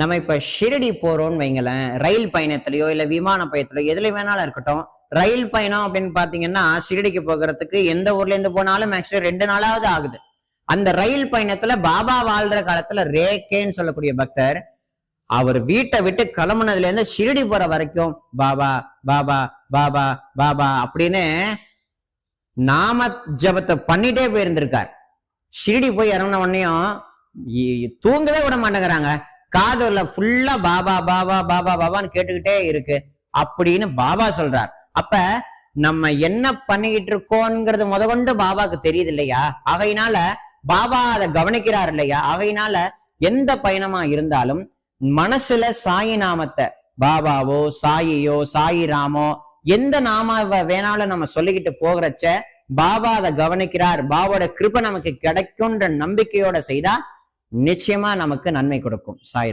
நம்ம இப்ப ஷிரடி போறோம்னு வைங்களேன் ரயில் பயணத்திலயோ இல்ல விமான பயணத்திலயோ எதுல வேணாலும் இருக்கட்டும். ரயில் பயணம் அப்படின்னு பாத்தீங்கன்னா ஷிரடிக்கு போகிறதுக்கு எந்த ஊர்ல இருந்து போனாலும் மேக்ஸிமம் ரெண்டு நாளாவது ஆகுது. அந்த ரயில் பயணத்துல பாபா வாழ்ற காலத்துல ரேகேன்னு சொல்லக்கூடிய பக்தர் அவர் வீட்டை விட்டு கிளம்புனதுல இருந்து ஷிரடி போற வரைக்கும் பாபா பாபா பாபா பாபா அப்படின்னு நாம ஜபத்தை பண்ணிட்டே போயிருந்திருக்கார். ஷிரடி போய் இறங்கின உடனேயும் தூங்கவே விட மாட்டேங்கிறாங்க. காதல ஃபுல்லா பாபா பாபா பாபா பாபான்னு கேட்டுக்கிட்டே இருக்கு அப்படின்னு பாபா சொல்றார். அப்ப நம்ம என்ன பண்ணிக்கிட்டு இருக்கோங்கிறது முதற்கொண்டு பாபாக்கு தெரியுது இல்லையா? அவையினால பாபா அதை கவனிக்கிறார் இல்லையா? அவையினால எந்த பயணமா இருந்தாலும் மனசுல சாயி நாமத்தை பாபாவோ சாயியோ சாயி ராமோ எந்த நாம வேணாலும் நம்ம சொல்லிக்கிட்டு போகிறச்ச பாபா அதை கவனிக்கிறார். பாபாவோட கிருப நமக்கு கிடைக்கும்ன்ற நம்பிக்கையோட செய்தா நிச்சயமா நமக்கு நன்மை கொடுக்கும் சாய்ராம்.